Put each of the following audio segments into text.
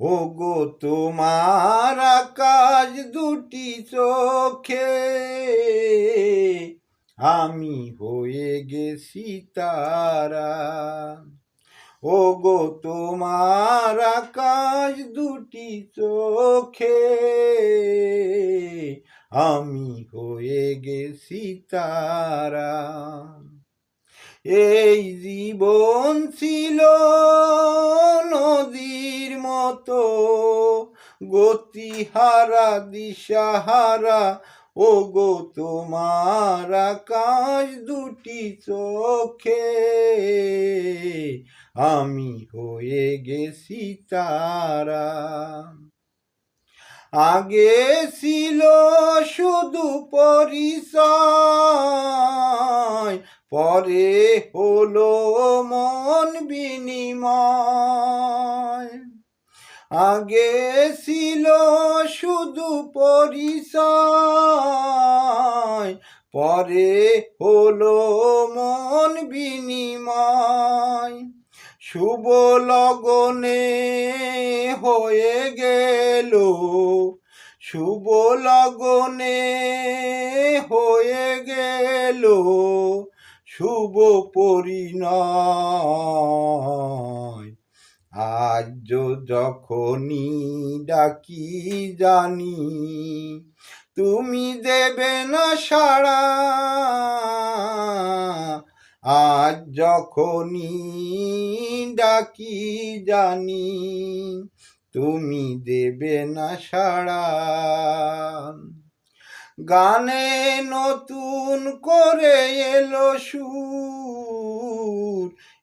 ও গো তোমার আকাশ দুটি চোখে। আমি হয়ে গেছি তারা। ও গো তোমার আকাশ দুটি চোখে। আমি হয়ে গেছি তারা। এই জীবন ছিল মতো। গতিহারা, দিশাহারা ও গো তোমার আকাশ দুটি চোখে। আমি হয়ে গেছি তারা। আগে ছিল শুধু পরিচয়, পরে হলো মন বিনিময়। আগে ছিল শুধু পরিচয়, পরে হলো মন বিনিময়। শুভ লগনে হয়ে গেল, শুভ লগনে হয়ে গেল, শুভ পরিণয়। আজ যখনই ডাকি জানি, তুমি দেবে না সাড়া। আজ যখনই ডাকি জানি, তুমি দেবে না সাড়া। গানে নতুন করে এলো সুর।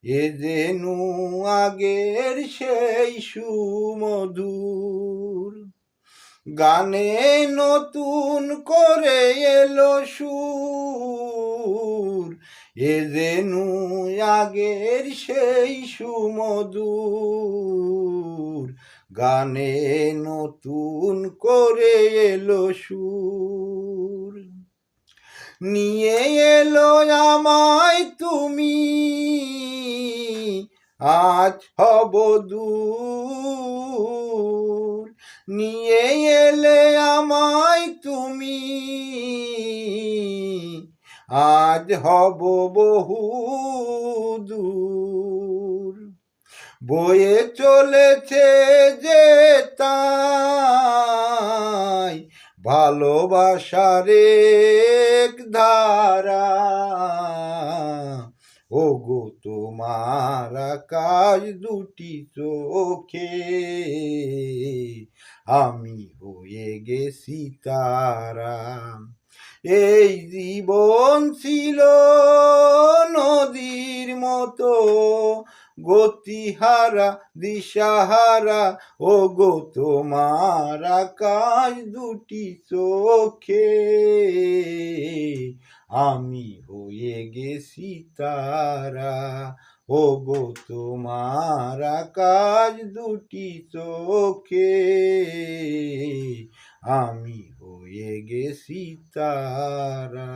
এ যেনু আগের সেই সুমধুর। গানে নতুন করে এলো সুর, এ যেনু আগের সেই সুমধুর। গানে নতুন করে এলো সুর, নিয়ে এলো আমায় আজ হব দূর। নিয়ে এলে আমায় তুমি। আজ হব বহু দূর। বয়ে চলেছে যে তাই ভালোবাসার এক ধারা। ও তোমার আকাশ দুটি চোখে। আমি হয়ে গেছি তারা। এই জীবন ছিল নদীর মতো। গতিহারা, দিশাহারা ও গো তোমার আকাশ দুটি চোখে। আমি হয়ে গেছি তারা। ও গো তোমার কাজ দুটি চোখে। আমি হয়ে গেছি তারা।